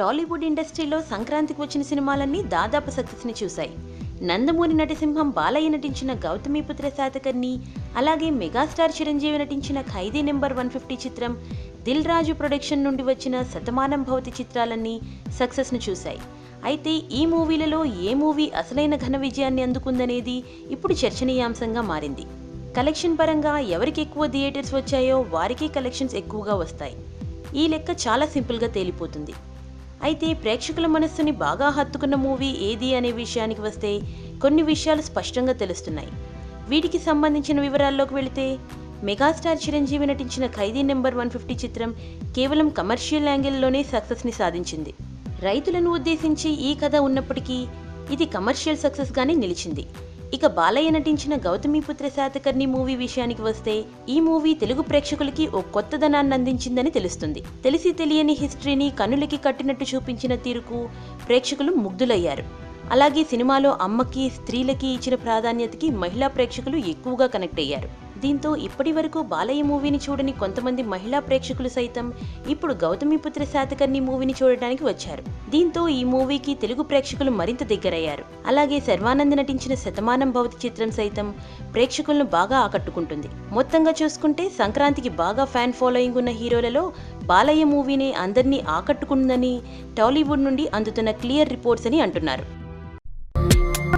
టాలీవుడ్ ఇండస్ట్రీలో సంక్రాంతికి వచ్చిన సినిమాలన్నీ దాదాపు సక్సెస్ని చూశాయి. నందమూరి నటసింహం బాలయ్య నటించిన గౌతమిపుత్ర శాతకర్ణి అలాగే మెగాస్టార్ చిరంజీవి నటించిన ఖైదీ నెంబర్ వన్ ఫిఫ్టీ చిత్రం దిల్ రాజు ప్రొడక్షన్ నుండి వచ్చిన శతమానం భవతి చిత్రాలన్నీ సక్సెస్ను చూశాయి. అయితే ఈ మూవీలలో ఏ మూవీ అసలైన ఘన విజయాన్ని అందుకుందనేది ఇప్పుడు చర్చనీయాంశంగా మారింది. కలెక్షన్ పరంగా ఎవరికి ఎక్కువ థియేటర్స్ వచ్చాయో వారికే కలెక్షన్స్ ఎక్కువగా వస్తాయి. ఈ లెక్క చాలా సింపుల్గా తేలిపోతుంది. అయితే ప్రేక్షకుల మనస్సుని బాగా హత్తుకున్న మూవీ ఏది అనే విషయానికి వస్తే కొన్ని విషయాలు స్పష్టంగా తెలుస్తున్నాయి. వీటికి సంబంధించిన వివరాల్లోకి వెళితే మెగాస్టార్ చిరంజీవి నటించిన ఖైదీ నెంబర్ వన్ ఫిఫ్టీ చిత్రం కేవలం కమర్షియల్ యాంగిల్లోనే సక్సెస్ని సాధించింది. రైతులను ఉద్దేశించి ఈ కథ ఉన్నప్పటికీ ఇది కమర్షియల్ సక్సెస్గానే నిలిచింది. ఇక బాలయ్య నటించిన గౌతమిపుత్ర శాతకర్ణి మూవీ విషయానికి వస్తే ఈ మూవీ తెలుగు ప్రేక్షకులకి ఓ కొత్తదనాన్ని అందించిందని తెలుస్తుంది. తెలిసి తెలియని హిస్టరీని కన్నులకి కట్టినట్టు చూపించిన తీరుకు ప్రేక్షకులు ముగ్ధులయ్యారు. అలాగే సినిమాలో అమ్మకి స్త్రీలకి ఇచ్చిన ప్రాధాన్యతకి మహిళా ప్రేక్షకులు ఎక్కువగా కనెక్ట్ అయ్యారు. దీంతో ఇప్పటి వరకు బాలయ్య మూవీని చూడని కొంతమంది మహిళా ప్రేక్షకులు సైతం ఇప్పుడు గౌతమిపుత్ర శాతకర్ణి మూవీని చూడటానికి వచ్చారు. దీంతో ఈ మూవీకి తెలుగు ప్రేక్షకులు మరింత దగ్గరయ్యారు. అలాగే శర్వానంద్ నటించిన శతమానం భవతి చిత్రం సైతం ప్రేక్షకులను బాగా ఆకట్టుకుంటుంది. మొత్తంగా చూసుకుంటే సంక్రాంతికి బాగా ఫ్యాన్ ఫాలోయింగ్ ఉన్న హీరోలలో బాలయ్య మూవీనే అందరినీ ఆకట్టుకుందని టాలీవుడ్ నుండి అందుతున్న క్లియర్ రిపోర్ట్స్ అని అంటున్నారు.